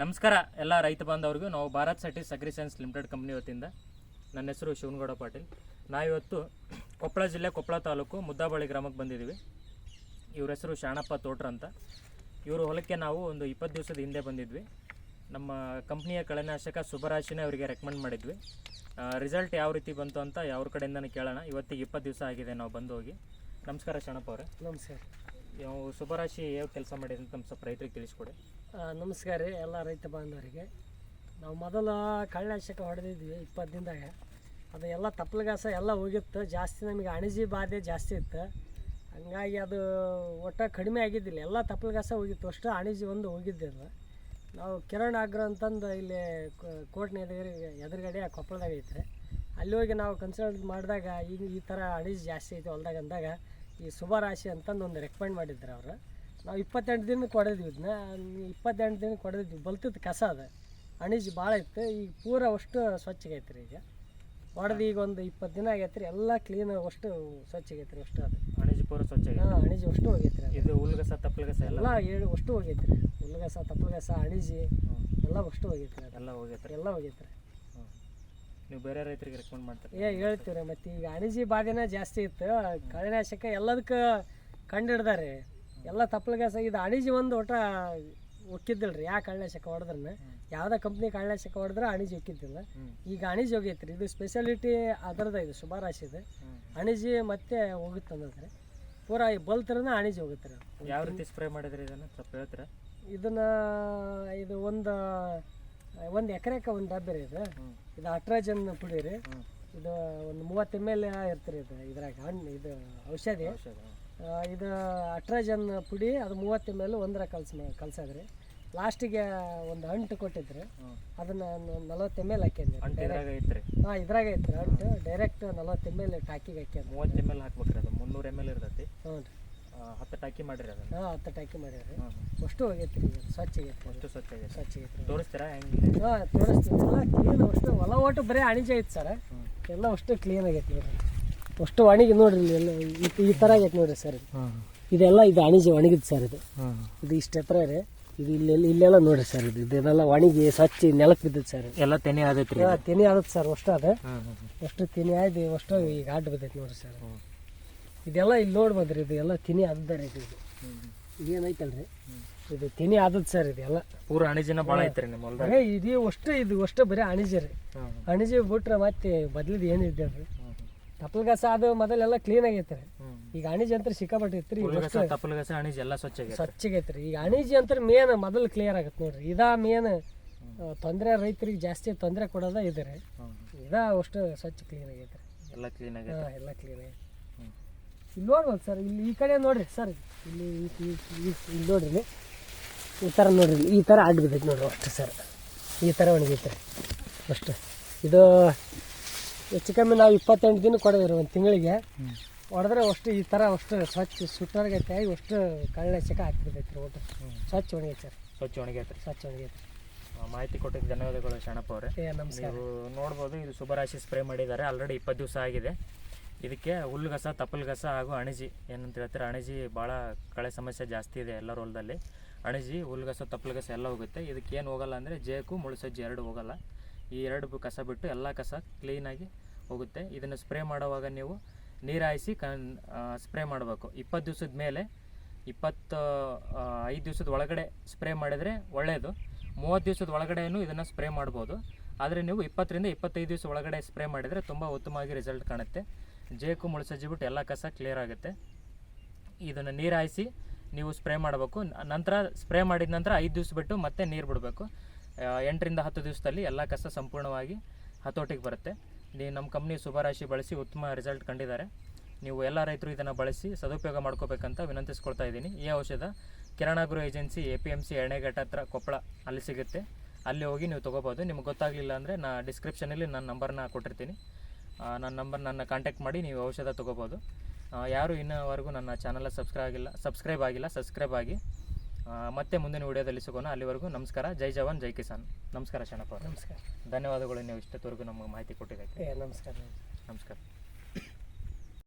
ನಮಸ್ಕಾರ, ಎಲ್ಲ ರೈತ ಬಾಂಧವರಿಗೂ. ನಾವು Bharat Certis agriscience science limited company ವತಿಯಿಂದ. ನನ್ನ ಹೆಸರು ಶಿವನಗೌಡ ಪಾಟೀಲ್. ನಾವಿವತ್ತು ಕೊಪ್ಪಳ ಜಿಲ್ಲೆ ಕೊಪ್ಪಳ ತಾಲೂಕು ಮುದ್ದಾಬಳ್ಳಿ ಗ್ರಾಮಕ್ಕೆ ಬಂದಿದ್ದೀವಿ. ಇವ್ರ ಹೆಸರು ಶಾಣಪ್ಪ ತೋಟ್ರ ಅಂತ. ಇವರು ಹೊಲಕ್ಕೆ ನಾವು ಒಂದು ಇಪ್ಪತ್ತು ದಿವಸದ ಹಿಂದೆ ಬಂದಿದ್ವಿ. ನಮ್ಮ ಕಂಪ್ನಿಯ ಕಳೆನಾಶಕ ಸುಬರಾಶಿನೇ ಅವರಿಗೆ ರೆಕಮೆಂಡ್ ಮಾಡಿದ್ವಿ. ರಿಸಲ್ಟ್ ಯಾವ ರೀತಿ ಬಂತು ಅಂತ ಯಾವ್ರ ಕಡೆಯಿಂದನೇ ಕೇಳೋಣ. ಇವತ್ತಿಗೆ ಇಪ್ಪತ್ತು ದಿವಸ ಆಗಿದೆ, ನಾವು ಬಂದು ಹೋಗಿ. ನಮಸ್ಕಾರ ಶಾಣಪ್ಪ ಅವರೇ. ನಮಸ್ಕಾರ. ಸುಬರಾಶಿ ಯಾವ ಕೆಲಸ ಮಾಡಿದ್ರೆ ನಮ್ಮ ಸ್ವಲ್ಪ ರೈತರಿಗೆ ತಿಳಿಸ್ಕೊಡಿ. ನಮಸ್ಕಾರ ರೀ, ಎಲ್ಲ ರೈತ ಬಾಂಧವರಿಗೆ. ನಾವು ಮೊದಲು ಕಳ್ಳಾಶಕ ಹೊಡೆದಿದ್ವಿ ಇಪ್ಪತ್ತು ದಿನದಾಗ. ಅದು ಎಲ್ಲ ತಪ್ಪಲಗಾಸ ಎಲ್ಲ ಹೋಗಿತ್ತು. ಜಾಸ್ತಿ ನಮಗೆ ಅಣಜಿ ಬಾಧೆ ಜಾಸ್ತಿ ಇತ್ತು. ಹಂಗಾಗಿ ಅದು ಒಟ್ಟು ಕಡಿಮೆ ಆಗಿದ್ದಿಲ್ಲ. ಎಲ್ಲ ತಪ್ಪಲಗಾಸ ಹೋಗಿತ್ತು. ಅಷ್ಟು ಅಣಜಿ ಒಂದು ಹೋಗಿದ್ದಿಲ್ಲ ನಾವು ಕಿರಣ್ ಆಗ್ರ ಅಂತಂದು ಇಲ್ಲಿ ಕೋಟ್ನ ಎದುರು, ಎದುರುಗಡೆ ಕೊಪ್ಪಳದಾಗ ಐತ್ರಿ. ಅಲ್ಲಿ ಹೋಗಿ ನಾವು ಕನ್ಸಲ್ಟ್ ಮಾಡಿದಾಗ ಈಗ ಈ ಥರ ಅಣಜಿ ಜಾಸ್ತಿ ಐತೆ ಹೊಲ್ದಾಗ ಅಂದಾಗ ಈ ಶುಭರಾಶಿ ಅಂತಂದು ಒಂದು ರೆಕಮೆಂಡ್ ಮಾಡಿದ್ರು ಅವರು. ನಾವು ಇಪ್ಪತ್ತೆಂಟು ದಿನ ಕೊಡಿದ್ವಿ ಇದನ್ನ ಇಪ್ಪತ್ತೆಂಟು ದಿನ ಹೊಡೆದಿದ್ವಿ ಬಲ್ತದ ಕಸ ಅದು. ಅಣಿಜಿ ಭಾಳ ಇತ್ತು. ಈಗ ಪೂರ ಅಷ್ಟು ಸ್ವಚ್ಛಗೈತೆ ರೀ ಈಗ. ಹೊಡೆದು ಈಗ ಒಂದು ಇಪ್ಪತ್ತು ದಿನ ಆಗೈತೆ ರೀ ಎಲ್ಲ ಕ್ಲೀನ್ ಅಷ್ಟು ಸ್ವಚ್ಛಗೈತೆ ರೀ ಅಷ್ಟು ಅದು. ಅಣಿಜಿಪುರ ಸ್ವಚ್ಛ ಹಾಂ ಅಣಿಜಿ ಅಷ್ಟು ಹೋಗೈತೆ ರೀ ಇದು ಹುಲ್ಗಸ ತಪ್ಪಲ್ಗಸ ಎಲ್ಲ? ಹೇಳಿ ಏಳು ಅಷ್ಟು ಹೋಗೈತೆ ರೀ ಹುಲ್ಗಸ ತಪ್ಪಲಗಸ ಅಣಿಜಿ ಎಲ್ಲ ಅಷ್ಟು ಹೋಗೈತೆ ರೀ ಎಲ್ಲ ಹೋಗೈತೆ ರೀ ಎಲ್ಲ ಹೋಗೈತೆ ರೀ ನೀವು ಬೇರೆ ರೈತರಿಗೆ ರೆಕಮೆಂಡ್ ಮಾಡ್ತಾರೆ. ಏ ಹೇಳ್ತೀವಿ ಮತ್ತೆ ಈಗ ಅಣಿಜಿ ಬಾಧೆನ ಜಾಸ್ತಿ ಇತ್ತು ಕಳೆನಾಶಕ ಎಲ್ಲದಕ್ಕೆ ಕಂಡು ಹಿಡ್ದಾರೆ ಎಲ್ಲ ತಪ್ಪಲಗಾಸ ಇದು ಅಣಿಜಿ ಒಂದು ಒಟ್ಟ ಒಕ್ಕಿದ್ದಿಲ್ಲ ರೀ ಯಾವ ಕಳೆನಾಶಕ ಹೊಡೆದ್ರೆ ಯಾವುದೇ ಕಂಪ್ನಿ ಕಳೆನಾಶಕ ಹೊಡೆದ್ರೆ ಅಣಿಜಿ ಒಕ್ಕಿದ್ದಿಲ್ಲ. ಈಗ ಅಣಿಜಿ ಹೋಗೈತೆ ರೀ ಇದು ಸ್ಪೆಷಾಲಿಟಿ ಅದರದ ಇದು ಶುಭಾರಾಶಿ ಇದೆ. ಅಣಿಜಿ ಮತ್ತೆ ಹೋಗುತ್ತೆ ಅಂದ್ರೆ ಪೂರಾ ಈ ಬಲ್ತ್ರನ ಅಣಿಜಿ ಹೋಗುತ್ತೆ ರೀ ಯಾವ ರೀತಿ ಸ್ಪ್ರೇ ಮಾಡಿದ್ರಿ ಇದನ್ನ? ಸ್ವಲ್ಪ ಹೇಳ್ತೀರಾ? ಇದನ್ನ ಇದು ಒಂದು ಒಂದು ಎಕರೆಕ ಒಂದು ಡಬ್ಬಿ ರೀ ಇದು. ಇದು ಅಟ್ರಾಜನ್ ಪುಡಿ ರೀ. ಇದು ಒಂದು ಮೂವತ್ತು ಎಂ ಎಲ್ ಇರ್ತೀರಿ ಇದು ಇದ್ರಾಗ ಹಣ್ಣು ಇದು ಔಷಧಿ. ಇದು ಅಟ್ರಾಜನ್ ಪುಡಿ ಅದು ಮೂವತ್ತು ಎಂ ಎಲ್ ಒಂದರ ಕಲ್ಸ ಕಲ್ಸದ್ರಿ ಲಾಸ್ಟಿಗೆ ಒಂದು ಅಂಟು ಕೊಟ್ಟಿದ್ರಿ. ಅದನ್ನ ನಲವತ್ತು ಎಂ ಎಲ್ ಐತ್ರಿ. ಹಾಂ ಇದ್ರಾಗ ಐತ್ರಿ ಅಂಟು ಡೈರೆಕ್ಟ್ ನಲವತ್ತು ಎಂ ಎಲ್ ಟಾಕಿಗೆ ಹಾಕ್ಯಂದ್ರಿ ಮೂವತ್ತು ಎಂ ಎಲ್ ಹಾಕ್ಬೇಕ್ರಿ ಅದು. ಮುನ್ನೂರು ಎಂ ಎಲ್ ಇರ್ತೈತಿ. ಹ್ಞೂ ರೀ. ಹತ್ತು ಟಾಕಿ ಮಾಡಿರಿ ಅದನ್ನ. ಹಾಂ ಹತ್ತು ಟಾಕಿ ಮಾಡ್ಯಾರಿ ಹ್ಮ್. ಅಷ್ಟು ಹೋಗೈತೆ ರೀ ಸ್ವಚ್ಛ ಆಗೈತೆ ಅಷ್ಟು ಸ್ವಚ್ಛ ಇದೆ ಸ್ವಚ್ಛ ಆಗೈತೆ ತೋರಿಸ್ತೀರಾ? ಹೆಂಗೆ ಹಾಂ ತೋರಿಸ್ತೀವಿ. ಎಲ್ಲ ಕ್ಲೀನ್ ಅಷ್ಟು ಹೊಲ ಒಟ್ಟು ಬರೀ ಅಣಿಜೆ ಐತೆ ಸರ್. ಎಲ್ಲ ಅಷ್ಟು ಕ್ಲೀನ್ ಆಗೈತೆ ನೋಡಿರಿ. ಅಷ್ಟು ಒಣಗಿ ನೋಡ್ರಿ ಎಲ್ಲ ಈ- ಥರ ಆಗೈತೆ ನೋಡಿರಿ ಸರ್. ಇದು ಇದೆಲ್ಲ ಇದು ಅಣಿಜೆ ಒಣಗಿದ್ ಸರ್ ಇದು. ಇದು ಇಷ್ಟು ಎತ್ತರ ರೀ ಇದು ಇಲ್ಲೆಲ್ಲ ಇಲ್ಲೆಲ್ಲ ನೋಡಿರಿ ಸರ್ ಇದು. ಇದೆಲ್ಲ ಒಣಗಿ ಸ್ವಚ್ಛ ನೆಲಕ್ಕೆ ಬಿದ್ದದ ಸರ್ ಎಲ್ಲ ತೆನೆ ಆದೈತ್ರಿ ತೆನೆ ಆದತ್ ಸರ್ ಅಷ್ಟು ಅದು. ಅಷ್ಟು ತೆನೆ ಆಯ್ತು ಅಷ್ಟು ಈಗ ಅಡ್ಡ ಬಿದ್ದೈತೆ ನೋಡ್ರಿ ಸರ್. ಇದೆಲ್ಲ ಇಲ್ಲಿ ನೋಡ್ಬೋದ್ರಿ ಇದು ಎಲ್ಲ ತಿನಿ ಆದದ ಇದು. ಏನೈತಲ್ರಿ ಇದೇನೈತಲ್ರಿ? ಇದು ತಿನಿ ಆದದ್ ಸರ್ ಇದೆಲ್ಲ. ಪೂರ ಅಣಿಜಿನ ಭಾಳ ಐತ್ರಿ ನಿಮ್ಮ ಹೊಲ್ದಾಗ. ಇದು ಅಷ್ಟೇ ಇದು ಅಷ್ಟು ಬರೀ ಅಣಿಜೆ ರೀ ಅಣಿಜಿ ಬಿಟ್ರೆ ಮತ್ತೆ ಬದ್ಲಿದ್ ಏನು ಇದ್ದೇವೆ ತಪ್ಪಲ್. ತಪ್ಪಲ್ಗಾಸ ಅದು ಮೊದಲೆಲ್ಲ ಕ್ಲೀನ್ ಆಗೈತೆ ರೀ. ಈಗ ಅಣಿಜಿ ಅಂತ ಸಿಕ್ಕಾಪಟ್ಟಿತ್ತು ರೀ ಹುಲ್ಗಸ ತಪ್ಪಲ್ಗಸ ಅಣಿಜಿ ಎಲ್ಲ ಸ್ವಚ್ಛ ಸ್ವಚ್ಛಗೈತೆ ರೀ ಈಗ ಅಣಿಜಿ ಅಂತ ಮೇನ್ ಮೊದಲು ಕ್ಲಿಯರ್ ಆಗತ್ತೆ ನೋಡ್ರಿ. ಇದಾ ಮೇನ್ ತೊಂದರೆ ರೈತರಿಗೆ ಜಾಸ್ತಿ ತೊಂದರೆ ಕೊಡೋದ ಇದೆ ರೀ ಹ್ಮ್. ಇದಾ ಅಷ್ಟು ಸ್ವಚ್ಛ ಕ್ಲೀನ್ ಆಗೈತೆ ರೀ ಎಲ್ಲ ಕ್ಲೀನ್ ಆಗ ಹಾಂ ಎಲ್ಲ ಕ್ಲೀನ್ ಆಗೈತೆ. ಇಲ್ಲಿ ನೋಡ್ಬೋದು ಸರ್ ಇಲ್ಲಿ ಈ ಕಡೆ ನೋಡ್ರಿ ಸರ್ ಇಲ್ಲಿ ಇಲ್ಲಿ ನೋಡ್ರಿ. ಈ ಥರ ನೋಡ್ರಿ. ಈ ಥರ ಅಡ್ಡ ಬಿದ್ದೈತೆ ನೋಡ್ರಿ ಅಷ್ಟು ಸರ್. ಈ ಥರ ಒಣಗೈತೆ ಅಷ್ಟು. ಇದು ಹೆಚ್ಚು ಕಮ್ಮಿ ನಾವು ಇಪ್ಪತ್ತೆಂಟು ದಿನ ಕೊಡೋದ್ರಿ ಒಂದು ತಿಂಗಳಿಗೆ. ಹೊಡೆದ್ರೆ ಅಷ್ಟು ಈ ಥರ ಅಷ್ಟು ಸ್ವಚ್ಛ ಸುಟ್ಟರ್ಗೆ ಕಾಯಿ ಅಷ್ಟು ಕಳ್ಳಶಕ ಹಾಕಿಬಿದ್ದೈತೆ ರೀ ಒಟ್ಟು. ಸ್ವಚ್ಛ ಒಣಗೈತೆ ಸರ್. ಸ್ವಚ್ಛ ಒಣಗೈತ್ರಿ ಸ್ವಚ್ಛ ಒಣಗೈತೆ ಮಾಹಿತಿ ಕೊಟ್ಟಿದ್ದು ಧನ್ಯವಾದಗಳು ಶರಣಪ್ಪ ಅವರೇ. ನಮಸ್ಕಾರ. ನೀವು ನೋಡ್ಬೋದು ಇದು ಶುಭರಾಶಿ ಸ್ಪ್ರೇ ಮಾಡಿದ್ದಾರೆ. ಆಲ್ರೆಡಿ ಇಪ್ಪತ್ತು ದಿವಸ ಆಗಿದೆ. ಇದಕ್ಕೆ ಹುಲ್ಲುಗಸ ತಪ್ಪಲ್ಗಸ ಹಾಗೂ ಅಣಜಿ ಏನಂತ ಹೇಳ್ತಾರೆ, ಅಣಜಿ ಭಾಳ ಕಳೆ ಸಮಸ್ಯೆ ಜಾಸ್ತಿ ಇದೆ ಎಲ್ಲರ ಹೊಲದಲ್ಲಿ ಅಣಜಿ ಹುಲ್ಲುಗಸ ತಪ್ಪಲ್ಗಸ ಎಲ್ಲ ಹೋಗುತ್ತೆ. ಇದಕ್ಕೆ ಏನು ಹೋಗಲ್ಲ ಅಂದರೆ ಜೇಕು ಮುಳುಸಜ್ಜಿ ಎರಡು ಹೋಗಲ್ಲ. ಈ ಎರಡು ಕಸ ಬಿಟ್ಟು ಎಲ್ಲ ಕಸ ಕ್ಲೀನಾಗಿ ಹೋಗುತ್ತೆ. ಇದನ್ನು ಸ್ಪ್ರೇ ಮಾಡುವಾಗ ನೀವು ನೀರು ಹಾಯಿಸಿ ಕನ್ ಸ್ಪ್ರೇ ಮಾಡಬೇಕು. ಇಪ್ಪತ್ತು ದಿವಸದ ಮೇಲೆ, ಇಪ್ಪತ್ತು ಐದು ದಿವಸದ ಒಳಗಡೆ ಸ್ಪ್ರೇ ಮಾಡಿದರೆ ಒಳ್ಳೆಯದು ಮೂವತ್ತು ದಿವಸದ ಒಳಗಡೆಯೂ ಇದನ್ನು ಸ್ಪ್ರೇ ಮಾಡ್ಬೋದು. ಆದರೆ ನೀವು ಇಪ್ಪತ್ತರಿಂದ ಇಪ್ಪತ್ತೈದು ದಿವಸ ಒಳಗಡೆ ಸ್ಪ್ರೇ ಮಾಡಿದರೆ ತುಂಬ ಉತ್ತಮವಾಗಿ ರಿಸಲ್ಟ್ ಕಾಣುತ್ತೆ. ಜೇಕು ಮುಳುಸಜ್ಜಿಬಿಟ್ಟು ಎಲ್ಲ ಕಸ ಕ್ಲಿಯರ್ ಆಗುತ್ತೆ. ಇದನ್ನು ನೀರು ಹಾಯಿಸಿ ನೀವು ಸ್ಪ್ರೇ ಮಾಡಬೇಕು. ನಂತರ ಸ್ಪ್ರೇ ಮಾಡಿದ ನಂತರ ಐದು ದಿವಸ ಬಿಟ್ಟು ಮತ್ತೆ ನೀರು ಬಿಡಬೇಕು. ಎಂಟರಿಂದ ಹತ್ತು ದಿವಸದಲ್ಲಿ ಎಲ್ಲ ಕಸ ಸಂಪೂರ್ಣವಾಗಿ ಹತೋಟಿಗೆ ಬರುತ್ತೆ. ನೀವು ನಮ್ಮ ಕಂಪ್ನಿ ಶುಭರಾಶಿ ಬಳಸಿ ಉತ್ತಮ ರಿಸಲ್ಟ್ ಕಂಡಿದ್ದಾರೆ. ನೀವು ಎಲ್ಲ ರೈತರು ಇದನ್ನು ಬಳಸಿ ಸದುಪಯೋಗ ಮಾಡ್ಕೋಬೇಕಂತ ವಿನಂತಿಸ್ಕೊಳ್ತಾ ಇದ್ದೀನಿ. ಈ ಔಷಧ ಕಿರಣಾಗುರು agency A P M C Enneghatta ಹತ್ರ ಕೊಪ್ಪಳ ಅಲ್ಲಿ ಸಿಗುತ್ತೆ. ಅಲ್ಲಿ ಹೋಗಿ ನೀವು ತೊಗೋಬೋದು. ನಿಮ್ಗೆ ಗೊತ್ತಾಗಲಿಲ್ಲ ಅಂದರೆ ನಾ ಡಿಸ್ಕ್ರಿಪ್ಷನಲ್ಲಿ ನನ್ನ ನಂಬರ್ನ ಕೊಟ್ಟಿರ್ತೀನಿ. ನನ್ನ ನಂಬರ್ ನನ್ನ ಕಾಂಟ್ಯಾಕ್ಟ್ ಮಾಡಿ ನೀವು ಔಷಧ ತೊಗೋಬೋದು. ಯಾರು ಇನ್ನೂವರೆಗೂ ನನ್ನ ಚಾನಲ್ ಸಬ್ಸ್ಕ್ರೈಬ್ ಆಗಿಲ್ಲ ಸಬ್ಸ್ಕ್ರೈಬ್ ಆಗಿಲ್ಲ ಸಬ್ಸ್ಕ್ರೈಬ್ ಆಗಿ. ಮತ್ತೆ ಮುಂದಿನ ವಿಡಿಯೋದಲ್ಲಿ ಸಿಗೋಣ. ಅಲ್ಲಿವರೆಗೂ ನಮಸ್ಕಾರ. ಜೈ ಜವಾನ್ ಜೈ ಕಿಸಾನ್. ನಮಸ್ಕಾರ ಶಣಪ್ಪ ನಮಸ್ಕಾರ. ಧನ್ಯವಾದಗಳು. ನೀವು ಇಷ್ಟೊತ್ತವರೆಗೂ ನಮಗೆ ಮಾಹಿತಿ ಕೊಟ್ಟಿದ್ದಕ್ಕೆ. ನಮಸ್ಕಾರ. ನಮಸ್ಕಾರ.